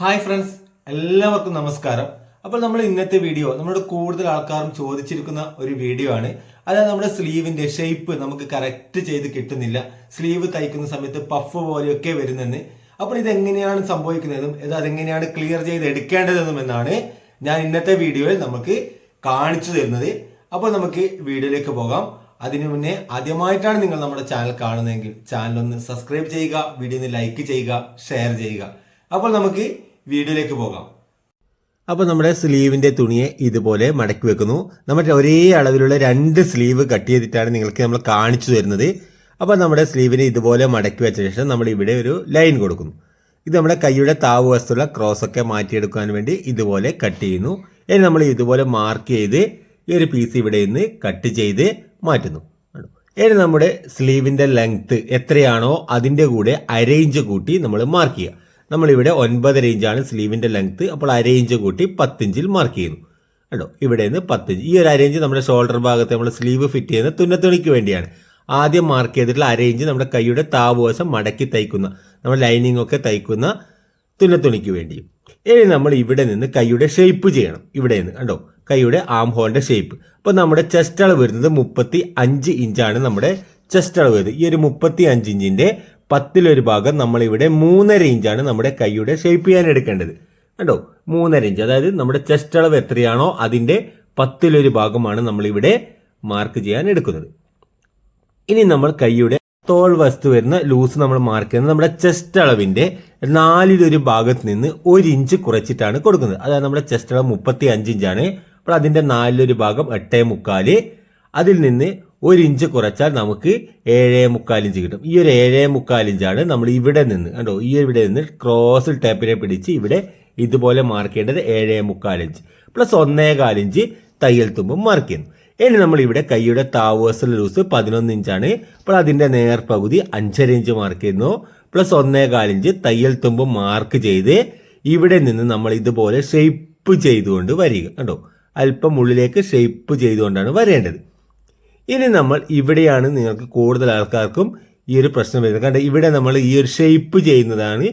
Hi friends എല്ലാവർക്കും നമസ്കാരം. അപ്പോൾ നമ്മൾ ഇന്നത്തെ വീഡിയോ നമ്മുടെ കൂടുതൽ ആൾക്കാരും ചോദിച്ചിരിക്കുന്ന ഒരു വീഡിയോ ആണ്. അതായത് നമ്മുടെ സ്ലീവിന്റെ ഷേപ്പ് നമുക്ക് കറക്റ്റ് ചെയ്ത് കിട്ടുന്നില്ല. സ്ലീവ് തയ്ക്കുന്ന സമയത്ത് പഫ് പോലെയൊക്കെ വരുന്നെന്ന്. അപ്പോൾ ഇതെങ്ങനെയാണ് സംഭവിക്കുന്നതെന്നും ഇത് അതെങ്ങനെയാണ് ക്ലിയർ ചെയ്ത് എടുക്കേണ്ടതെന്നും എന്നാണ് ഞാൻ ഇന്നത്തെ വീഡിയോയിൽ നമുക്ക് കാണിച്ചു തരുന്നത്. അപ്പോൾ നമുക്ക് വീഡിയോയിലേക്ക് പോകാം. അതിനു മുന്നേ ആദ്യമായിട്ടാണ് നിങ്ങൾ നമ്മുടെ ചാനൽ കാണുന്നതെങ്കിൽ ചാനൽ ഒന്ന് സബ്സ്ക്രൈബ് ചെയ്യുക വീഡിയോ ഒന്ന് ലൈക്ക് ചെയ്യുക ഷെയർ ചെയ്യുക. അപ്പോൾ നമുക്ക് വീഡിയോയിലേക്ക് പോകാം. അപ്പോൾ നമ്മുടെ സ്ലീവിന്റെ തുണിയെ ഇതുപോലെ മടക്കി വെക്കുന്നു. നമ്മുടെ ഒരേ അളവിലുള്ള രണ്ട് സ്ലീവ് കട്ട് ചെയ്തിട്ടാണ് നിങ്ങൾക്ക് നമ്മൾ കാണിച്ചു തരുന്നത്. അപ്പോൾ നമ്മുടെ സ്ലീവിനെ ഇതുപോലെ മടക്കി വെച്ച ശേഷം നമ്മൾ ഇവിടെ ഒരു ലൈൻ കൊടുക്കുന്നു. ഇത് നമ്മുടെ കൈയുടെ താവ് വസ്തുള്ള ക്രോസ് ഒക്കെ മാറ്റിയെടുക്കാൻ വേണ്ടി ഇതുപോലെ കട്ട് ചെയ്യുന്നു. ഇനി നമ്മൾ ഇതുപോലെ മാർക്ക് ചെയ്ത് ഈ ഒരു പീസ് ഇവിടെ നിന്ന് കട്ട് ചെയ്ത് മാറ്റുന്നു? ഇനി നമ്മുടെ സ്ലീവിന്റെ ലെങ്ത് എത്രയാണോ അതിന്റെ കൂടെ അരയിഞ്ച് കൂട്ടി നമ്മൾ മാർക്ക് ചെയ്യുക. നമ്മളിവിടെ ഒൻപത് ഇഞ്ചാണ് സ്ലീവിന്റെ ലെങ്ത്ത് അപ്പോൾ അരയിഞ്ച് കൂട്ടി പത്തിഞ്ചിൽ മാർക്ക് ചെയ്യുന്നു. കണ്ടോ? ഇവിടെ നിന്ന് പത്തിഞ്ച്. ഈ ഒരു അരയിഞ്ച് നമ്മുടെ ഷോൾഡർ ഭാഗത്ത് നമ്മൾ സ്ലീവ് ഫിറ്റ് ചെയ്യുന്ന തുന്നത്തുണിക്ക് വേണ്ടിയാണ്. ആദ്യം മാർക്ക് ചെയ്തിട്ടുള്ള അരയിഞ്ച് നമ്മുടെ കൈയുടെ താവുവശം മടക്കി തയ്ക്കുന്ന നമ്മൾ ലൈനിങ് ഒക്കെ തയ്ക്കുന്ന തുന്നത്തുണിക്ക് വേണ്ടിയും. ഇനി നമ്മൾ ഇവിടെ നിന്ന് കൈയുടെ ഷേപ്പ് ചെയ്യണം. ഇവിടെ നിന്ന് കണ്ടോ? കൈയുടെ ആം ഹോളിന്റെ ഷേപ്പ് അപ്പോൾ നമ്മുടെ ചെസ്റ്റ് അളവ് വരുന്നത് മുപ്പത്തി അഞ്ച് ഇഞ്ചാണ് നമ്മുടെ ചെസ്റ്റ് അളവ് വരുന്നത്. ഈ ഒരു മുപ്പത്തി അഞ്ച് ഇഞ്ചിന്റെ പത്തിലൊരു ഭാഗം നമ്മളിവിടെ മൂന്നര ഇഞ്ചാണ് നമ്മുടെ കൈയുടെ ഷേപ്പ് ചെയ്യാൻ എടുക്കേണ്ടത്. കണ്ടോ? മൂന്നര ഇഞ്ച്. അതായത് നമ്മുടെ ചെസ്റ്റ് അളവ് എത്രയാണോ അതിന്റെ പത്തിലൊരു ഭാഗമാണ് നമ്മളിവിടെ മാർക്ക് ചെയ്യാൻ എടുക്കുന്നത്. ഇനി നമ്മൾ കൈയുടെ തോൾ വസ്തു വരുന്ന ലൂസ് നമ്മൾ മാർക്ക് ചെയ്യുന്നത് നമ്മുടെ ചെസ്റ്റ് അളവിന്റെ നാലിലൊരു ഭാഗത്ത് നിന്ന് ഒരു ഇഞ്ച് കുറച്ചിട്ടാണ് കൊടുക്കുന്നത്. അതായത് നമ്മുടെ ചെസ്റ്റ് അളവ് മുപ്പത്തി അഞ്ച് ഇഞ്ചാണ്. അപ്പോൾ അതിന്റെ നാലിലൊരു ഭാഗം എട്ടേ മുക്കാൽ. അതിൽ നിന്ന് ഒരു ഇഞ്ച് കുറച്ചാൽ നമുക്ക് ഏഴേ മുക്കാൽ ഇഞ്ച് കിട്ടും. ഈ ഒരു ഏഴേ മുക്കാൽ ഇഞ്ചാണ് നമ്മൾ ഇവിടെ നിന്ന് കണ്ടോ ഈ ഇവിടെ നിന്ന് ക്രോസിൽ ടേപ്പിനെ പിടിച്ച് ഇവിടെ ഇതുപോലെ മാർക്ക് ചെയ്യേണ്ടത് ഏഴേ മുക്കാൽ ഇഞ്ച്. പ്ലസ് ഒന്നേ കാലിഞ്ച് തയ്യൽ തുമ്പും മാർക്ക് ചെയ്യുന്നു. ഇനി നമ്മൾ ഇവിടെ കൈയുടെ താവേഴ്സൽ ലൂസ് പതിനൊന്ന് ഇഞ്ചാണ്. അപ്പോൾ അതിന്റെ നേർപകുതി അഞ്ചര ഇഞ്ച് മാർക്ക് ചെയ്യുന്നു. പ്ലസ് ഒന്നേ കാലിഞ്ച് തയ്യൽ തുമ്പും മാർക്ക് ചെയ്ത് ഇവിടെ നിന്ന് നമ്മൾ ഇതുപോലെ ഷെയ്പ്പ് ചെയ്തുകൊണ്ട് വരിക. കണ്ടോ അല്പം ഉള്ളിലേക്ക് ഷെയ്പ്പ് ചെയ്തുകൊണ്ടാണ് വരേണ്ടത്. ഇനി നമ്മൾ ഇവിടെയാണ് നിങ്ങൾക്ക് കൂടുതൽ ആൾക്കാർക്കും ഈ ഒരു പ്രശ്നം വരുന്നത്. കാരണം ഇവിടെ നമ്മൾ ഈ ഒരു ഷേപ്പ് ചെയ്യുന്നതാണ്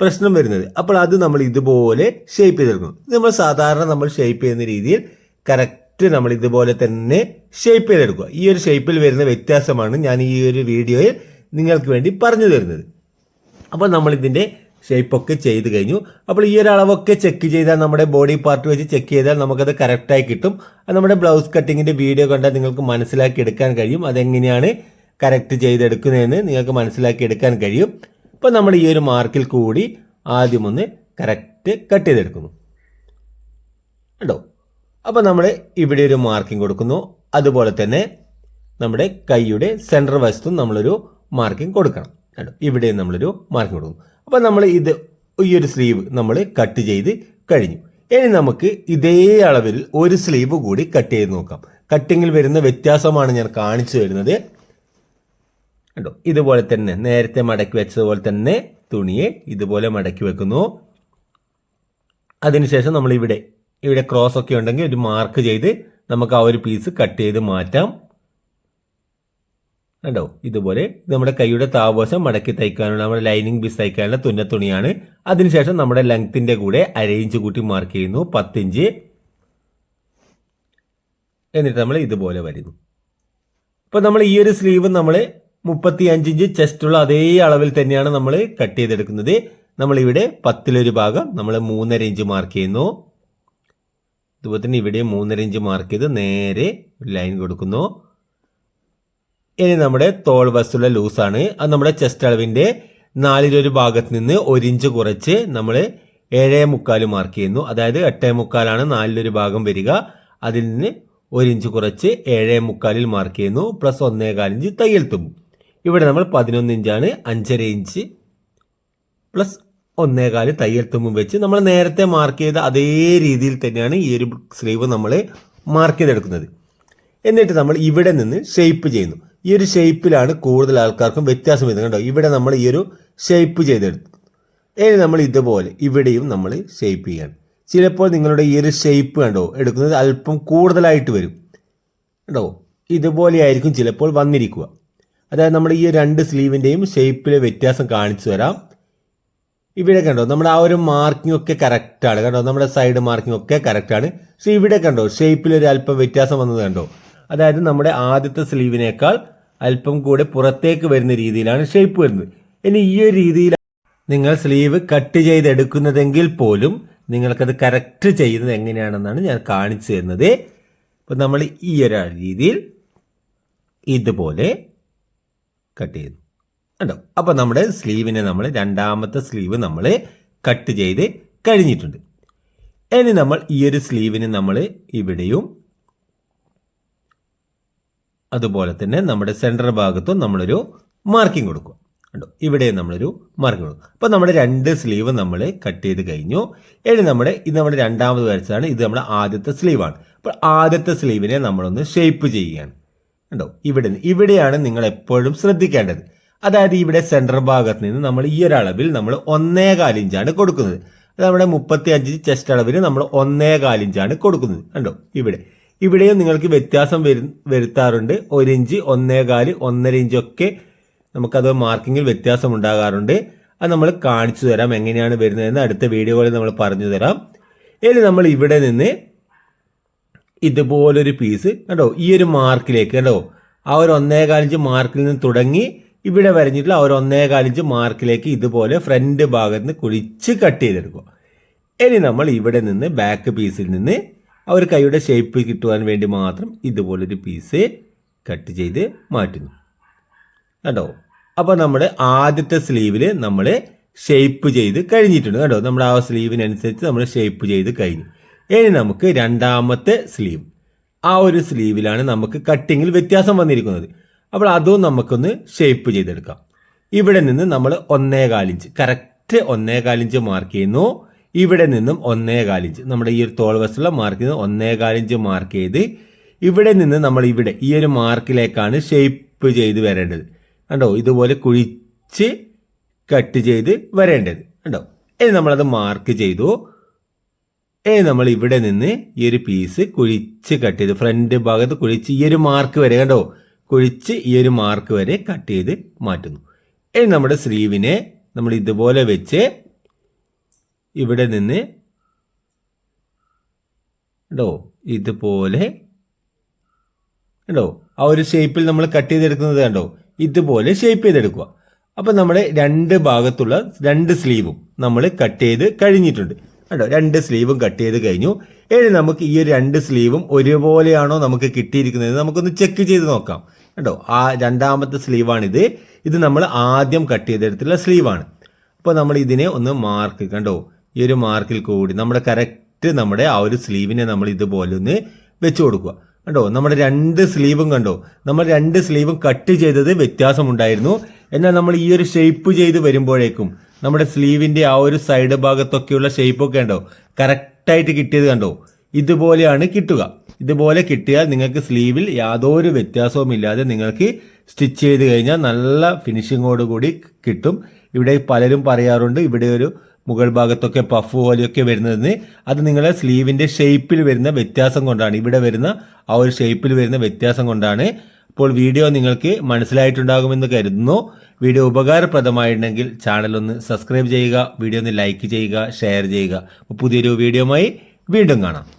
പ്രശ്നം വരുന്നത്. അപ്പോൾ അത് നമ്മൾ ഇതുപോലെ ഷേപ്പ് ചെയ്തെടുക്കും ഇത് നമ്മൾ സാധാരണ നമ്മൾ ഷേപ്പ് ചെയ്യുന്ന രീതിയിൽ കറക്റ്റ് നമ്മൾ ഇതുപോലെ തന്നെ ഷേപ്പ് ചെയ്തെടുക്കുക. ഈ ഒരു ഷേപ്പിൽ വരുന്ന വ്യത്യാസമാണ് ഞാൻ ഈ ഒരു വീഡിയോയിൽ നിങ്ങൾക്ക് വേണ്ടി പറഞ്ഞു തരുന്നത്. അപ്പോൾ നമ്മളിതിന്റെ ഷേപ്പൊക്കെ ചെയ്ത് കഴിഞ്ഞു. അപ്പോൾ ഈ ഒരു അളവൊക്കെ ചെക്ക് ചെയ്താൽ നമ്മുടെ ബോഡി പാർട്ട് വെച്ച് ചെക്ക് ചെയ്താൽ നമുക്കത് കറക്റ്റായി കിട്ടും. അത് നമ്മുടെ ബ്ലൗസ് കട്ടിങ്ങിന്റെ വീഡിയോ കണ്ടാൽ നിങ്ങൾക്ക് മനസ്സിലാക്കി എടുക്കാൻ കഴിയും. അതെങ്ങനെയാണ് കറക്റ്റ് ചെയ്തെടുക്കുന്നതെന്ന് നിങ്ങൾക്ക് മനസ്സിലാക്കി എടുക്കാൻ കഴിയും. അപ്പോൾ നമ്മൾ ഈ ഒരു മാർക്കിൽ കൂടി ആദ്യമൊന്ന് കറക്റ്റ് കട്ട് ചെയ്തെടുക്കുന്നു. കണ്ടോ? അപ്പോൾ നമ്മൾ ഇവിടെ ഒരു മാർക്കിംഗ് കൊടുക്കുന്നു. അതുപോലെ തന്നെ നമ്മുടെ കൈയുടെ സെന്റർ വശത്തും നമ്മളൊരു മാർക്കിംഗ് കൊടുക്കണം. കേട്ടോ ഇവിടെ നമ്മളൊരു മാർക്കിംഗ് കൊടുക്കുന്നു. അപ്പോൾ നമ്മൾ ഇത് ഈ ഒരു സ്ലീവ് നമ്മൾ കട്ട് ചെയ്ത് കഴിഞ്ഞു. ഇനി നമുക്ക് ഇതേ അളവിൽ ഒരു സ്ലീവ് കൂടി കട്ട് ചെയ്ത് നോക്കാം. കട്ടിങ്ങിൽ വരുന്ന വ്യത്യാസമാണ് ഞാൻ കാണിച്ചു തരുന്നത്. കണ്ടോ? ഇതുപോലെ തന്നെ നേരത്തെ മടക്കി വെച്ചതുപോലെ തന്നെ തുണിയെ ഇതുപോലെ മടക്കി വെക്കുന്നു. അതിനുശേഷം നമ്മൾ ഇവിടെ ഇവിടെ ക്രോസ് ഒക്കെ ഉണ്ടെങ്കിൽ ഒരു മാർക്ക് ചെയ്ത് നമുക്ക് ആ ഒരു പീസ് കട്ട് ചെയ്ത് മാറ്റാം. കണ്ടോ? ഇതുപോലെ നമ്മുടെ കൈയുടെ താവശം മടക്കി തയ്ക്കാനുള്ള നമ്മുടെ ലൈനിങ് പീസ് തയ്ക്കാനുള്ള തുന്ന തുണിയാണ്. അതിനുശേഷം നമ്മുടെ ലെങ്ത്തിന്റെ കൂടെ അരയിഞ്ച് കൂട്ടി മാർക്ക് ചെയ്യുന്നു പത്തിഞ്ച് എന്നിട്ട് നമ്മൾ ഇതുപോലെ വരുന്നു അപ്പോൾ നമ്മൾ ഈ ഒരു സ്ലീവ് നമ്മൾ മുപ്പത്തി അഞ്ച് ഇഞ്ച് ചെസ്റ്റുള്ള അതേ അളവിൽ തന്നെയാണ് നമ്മൾ കട്ട് ചെയ്തെടുക്കുന്നത്. നമ്മളിവിടെ പത്തിലൊരു ഭാഗം നമ്മൾ മൂന്നര ഇഞ്ച് മാർക്ക് ചെയ്യുന്നു. അതുപോലെ തന്നെ ഇവിടെ മൂന്നര ഇഞ്ച് മാർക്ക് ചെയ്ത് നേരെ ലൈൻ കൊടുക്കുന്നു. ഇനി നമ്മുടെ തോൾ വസ്തുള്ള ലൂസാണ് അത് നമ്മുടെ ചെസ്റ്റ് അളവിന്റെ നാലിലൊരു ഭാഗത്ത് നിന്ന് ഒരിഞ്ച് കുറച്ച് നമ്മൾ ഏഴേ മുക്കാൽ മാർക്ക് ചെയ്യുന്നു. അതായത് എട്ടേ മുക്കാലാണ് നാലിലൊരു ഭാഗം വരിക. അതിൽ നിന്ന് ഒരിഞ്ച് കുറച്ച് ഏഴേ മുക്കാലിൽ മാർക്ക് ചെയ്യുന്നു. പ്ലസ് ഒന്നേകാൽ ഇഞ്ച് തയ്യൽ തുമ്പും. ഇവിടെ നമ്മൾ പതിനൊന്ന് ഇഞ്ചാണ് അഞ്ചര ഇഞ്ച് പ്ലസ് ഒന്നേകാൽ തയ്യൽ തുമ്പും വെച്ച് നമ്മൾ നേരത്തെ മാർക്ക് ചെയ്ത അതേ രീതിയിൽ തന്നെയാണ് ഈ ഒരു സ്ലീവ് നമ്മൾ മാർക്ക് ചെയ്തെടുക്കുന്നത്. എന്നിട്ട് നമ്മൾ ഇവിടെ നിന്ന് ഷേപ്പ് ചെയ്യുന്നു. ഈ ഒരു ഷേപ്പിലാണ് കൂടുതൽ ആൾക്കാർക്കും വ്യത്യാസം വരുന്നത്. കണ്ടോ? ഇവിടെ നമ്മൾ ഈ ഒരു ഷേപ്പ് ചെയ്തെടുത്തു. ഇനി നമ്മൾ ഇതുപോലെ ഇവിടെയും നമ്മൾ ഷേപ്പ് ചെയ്യണം. ചിലപ്പോൾ നിങ്ങളുടെ ഈ ഒരു ഷേപ്പ് കണ്ടോ? എടുക്കുന്നത് അല്പം കൂടുതലായിട്ട് വരും. കണ്ടോ? ഇതുപോലെ ആയിരിക്കും ചിലപ്പോൾ വന്നിരിക്കുക. അതായത് നമ്മൾ ഈ രണ്ട് സ്ലീവിന്റെയും ഷേപ്പിലെ വ്യത്യാസം കാണിച്ചു തരാം. ഇവിടെ കണ്ടോ? നമ്മുടെ ആ ഒരു മാർക്കിംഗ് ഒക്കെ കറക്റ്റാണ് കണ്ടോ? നമ്മുടെ സൈഡ് മാർക്കിംഗ് ഒക്കെ കറക്റ്റാണ് പക്ഷെ ഇവിടെ കണ്ടോ? ഷേപ്പിൽ ഒരു അല്പം വ്യത്യാസം വന്നത് കണ്ടോ? അതായത് നമ്മുടെ ആദ്യത്തെ സ്ലീവിനേക്കാൾ അല്പം കൂടെ പുറത്തേക്ക് വരുന്ന രീതിയിലാണ് ഷേപ്പ് വരുന്നത്. ഇനി ഈ ഒരു രീതിയിൽ നിങ്ങൾ സ്ലീവ് കട്ട് ചെയ്തെടുക്കുന്നതെങ്കിൽ പോലും നിങ്ങൾക്കത് കറക്റ്റ് ചെയ്യുന്നത് എങ്ങനെയാണെന്നാണ് ഞാൻ കാണിച്ചു തരുന്നത്. അപ്പോൾ നമ്മൾ ഈ ഒരു രീതിയിൽ ഇതുപോലെ കട്ട് ചെയ്തു കണ്ടോ? അപ്പോൾ നമ്മുടെ സ്ലീവിനെ നമ്മൾ രണ്ടാമത്തെ സ്ലീവ് നമ്മൾ കട്ട് ചെയ്ത് കഴിഞ്ഞിട്ടുണ്ട്. ഇനി നമ്മൾ ഈ ഒരു സ്ലീവിന് നമ്മൾ ഇവിടെയും അതുപോലെ തന്നെ നമ്മുടെ സെന്റർ ഭാഗത്തും നമ്മളൊരു മാർക്കിംഗ് കൊടുക്കുക കണ്ടോ? ഇവിടെ നമ്മളൊരു മാർക്കിംഗ് കൊടുക്കും. അപ്പോൾ നമ്മുടെ രണ്ട് സ്ലീവ് നമ്മൾ കട്ട് ചെയ്ത് കഴിഞ്ഞു. ഇനി നമ്മുടെ ഇത് നമ്മുടെ രണ്ടാമത് വരച്ചതാണ്. ഇത് നമ്മുടെ ആദ്യത്തെ സ്ലീവാണ് അപ്പോൾ ആദ്യത്തെ സ്ലീവിനെ നമ്മളൊന്ന് ഷേപ്പ് ചെയ്യുകയാണ്. കണ്ടോ? ഇവിടെ ഇവിടെയാണ് നിങ്ങൾ എപ്പോഴും ശ്രദ്ധിക്കേണ്ടത്. അതായത് ഇവിടെ സെന്റർ ഭാഗത്ത് നിന്ന് നമ്മൾ ഈ ഒരു അളവിൽ നമ്മൾ ഒന്നേ കാലിഞ്ചാണ് കൊടുക്കുന്നത്. നമ്മുടെ മുപ്പത്തി അഞ്ച് ചെസ്റ്റ് അളവിന് നമ്മൾ ഒന്നേ കാലിഞ്ചാണ് കൊടുക്കുന്നത്. കണ്ടോ? ഇവിടെ. ഇവിടെയും നിങ്ങൾക്ക് വ്യത്യാസം വരു വരുത്താറുണ്ട്. ഒരു ഇഞ്ച് ഒന്നേ കാൽ ഒന്നര ഇഞ്ചൊക്കെ നമുക്കത് മാർക്കിങ്ങിൽ വ്യത്യാസം ഉണ്ടാകാറുണ്ട് അത് നമ്മൾ കാണിച്ചു തരാം എങ്ങനെയാണ് വരുന്നതെന്ന് അടുത്ത വീഡിയോകളിൽ നമ്മൾ പറഞ്ഞു തരാം. ഇനി നമ്മൾ ഇവിടെ നിന്ന് ഇതുപോലൊരു പീസ് കണ്ടോ? ഈ ഒരു മാർക്കിലേക്ക് കണ്ടോ? ആ ഒരു ഒന്നേ കാലിഞ്ച് മാർക്കിൽ നിന്ന് തുടങ്ങി ഇവിടെ വരഞ്ഞിട്ടുള്ള ആ ഒരു ഒന്നേ കാലിഞ്ച് മാർക്കിലേക്ക് ഇതുപോലെ ഫ്രണ്ട് ഭാഗത്ത് നിന്ന് കുഴിച്ച് കട്ട് ചെയ്തെടുക്കുക. ഇനി നമ്മൾ ഇവിടെ നിന്ന് ബാക്ക് പീസിൽ നിന്ന് ആ ഒരു കൈയുടെ ഷേപ്പ് കിട്ടുവാൻ വേണ്ടി മാത്രം ഇതുപോലൊരു പീസ് കട്ട് ചെയ്ത് മാറ്റുന്നു. കേട്ടോ അപ്പോൾ നമ്മുടെ ആദ്യത്തെ സ്ലീവിൽ നമ്മൾ ഷേപ്പ് ചെയ്ത് കഴിഞ്ഞിട്ടുണ്ട്. കേട്ടോ നമ്മുടെ ആ സ്ലീവിനനുസരിച്ച് നമ്മൾ ഷേപ്പ് ചെയ്ത് കഴിഞ്ഞു. ഇനി നമുക്ക് രണ്ടാമത്തെ സ്ലീവ് ആ ഒരു സ്ലീവിലാണ് നമുക്ക് കട്ടിങ്ങിൽ വ്യത്യാസം വന്നിരിക്കുന്നത്. അപ്പോൾ അതും നമുക്കൊന്ന് ഷേപ്പ് ചെയ്തെടുക്കാം. ഇവിടെ നിന്ന് നമ്മൾ ഒന്നേകാലിഞ്ച് കറക്റ്റ് ഒന്നേകാലിഞ്ച് മാർക്ക് ചെയ്യുന്നു. ഇവിടെ നിന്നും ഒന്നേ കാലിഞ്ച് നമ്മുടെ ഈ ഒരു തോൾ വശത്തുള്ള മാർക്ക് നിന്ന് ഒന്നേ കാലിഞ്ച് മാർക്ക് ചെയ്ത് ഇവിടെ നിന്ന് നമ്മൾ ഇവിടെ ഈ ഒരു മാർക്കിലേക്കാണ് ഷേപ്പ് ചെയ്ത് വരേണ്ടത്. കണ്ടോ? ഇതുപോലെ കുഴിച്ച് കട്ട് ചെയ്ത് വരേണ്ടത്. കണ്ടോ? ഇനി നമ്മളത് മാർക്ക് ചെയ്തു. ഇനി നമ്മൾ ഇവിടെ നിന്ന് ഈ ഒരു പീസ് കുഴിച്ച് കട്ട് ചെയ്ത് ഫ്രണ്ട് ഭാഗത്ത് കുഴിച്ച് ഈ ഒരു മാർക്ക് വരെ കണ്ടോ? കുഴിച്ച് ഈ ഒരു മാർക്ക് വരെ കട്ട് ചെയ്ത് മാറ്റുന്നു. ഇനി നമ്മുടെ സ്ലീവിനെ നമ്മൾ ഇതുപോലെ വെച്ച് ഇവിടെ നിന്ന് കേട്ടോ ഇതുപോലെ കണ്ടോ ആ ഒരു ഷേപ്പിൽ നമ്മൾ കട്ട് ചെയ്തെടുക്കുന്നത് കണ്ടോ? ഇതുപോലെ ഷേപ്പ് ചെയ്തെടുക്കുക. അപ്പോൾ നമ്മുടെ രണ്ട് ഭാഗത്തുള്ള രണ്ട് സ്ലീവും നമ്മൾ കട്ട് ചെയ്ത് കഴിഞ്ഞിട്ടുണ്ട്. കേട്ടോ രണ്ട് സ്ലീവും കട്ട് ചെയ്ത് കഴിഞ്ഞു. ഇനി നമുക്ക് ഈ രണ്ട് സ്ലീവും ഒരുപോലെയാണോ നമുക്ക് കിട്ടിയിരിക്കുന്നത് നമുക്കൊന്ന് ചെക്ക് ചെയ്ത് നോക്കാം. കേട്ടോ ആ രണ്ടാമത്തെ സ്ലീവാണിത് ഇത് നമ്മൾ ആദ്യം കട്ട് ചെയ്തെടുത്തുള്ള സ്ലീവാണ് അപ്പോൾ നമ്മൾ ഇതിനെ ഒന്ന് മാർക്ക് കണ്ടോ? ഈ ഒരു മാർക്കിൽ കൂടി നമ്മുടെ കറക്റ്റ് നമ്മുടെ ആ ഒരു സ്ലീവിനെ നമ്മൾ ഇതുപോലെ ഒന്ന് വെച്ച് കൊടുക്കുക. കണ്ടോ? നമ്മുടെ രണ്ട് സ്ലീവും കണ്ടോ? നമ്മൾ രണ്ട് സ്ലീവും കട്ട് ചെയ്തത് വ്യത്യാസമുണ്ടായിരുന്നു. എന്നാൽ നമ്മൾ ഈ ഒരു ഷേപ്പ് ചെയ്ത് വരുമ്പോഴേക്കും നമ്മുടെ സ്ലീവിന്റെ ആ ഒരു സൈഡ് ഭാഗത്തൊക്കെയുള്ള ഷേപ്പൊക്കെ ഉണ്ടോ കറക്റ്റായിട്ട് കിട്ടിയത് കണ്ടോ? ഇതുപോലെയാണ് കിട്ടുക. ഇതുപോലെ കിട്ടിയാൽ നിങ്ങൾക്ക് സ്ലീവിൽ യാതൊരു വ്യത്യാസവും ഇല്ലാതെ നിങ്ങൾക്ക് സ്റ്റിച്ച് ചെയ്ത് കഴിഞ്ഞാൽ നല്ല ഫിനിഷിങ്ങോട് കൂടി കിട്ടും. ഇവിടെ പലരും പറയാറുണ്ട് ഇവിടെ ഒരു മുകൾ ഭാഗത്തൊക്കെ പഫ് പോലെയൊക്കെ വരുന്നതെന്ന് അത് നിങ്ങളെ സ്ലീവിന്റെ ഷേപ്പിൽ വരുന്ന വ്യത്യാസം കൊണ്ടാണ്. ഇവിടെ വരുന്ന ആ ഒരു ഷേപ്പിൽ വരുന്ന വ്യത്യാസം കൊണ്ടാണ്. അപ്പോൾ വീഡിയോ നിങ്ങൾക്ക് മനസ്സിലായിട്ടുണ്ടാകുമെന്ന് കരുതുന്നു. വീഡിയോ ഉപകാരപ്രദമായിട്ടുണ്ടെങ്കിൽ ചാനലൊന്ന് സബ്സ്ക്രൈബ് ചെയ്യുക വീഡിയോ ഒന്ന് ലൈക്ക് ചെയ്യുക ഷെയർ ചെയ്യുക. പുതിയൊരു വീഡിയോയുമായി വീണ്ടും കാണാം.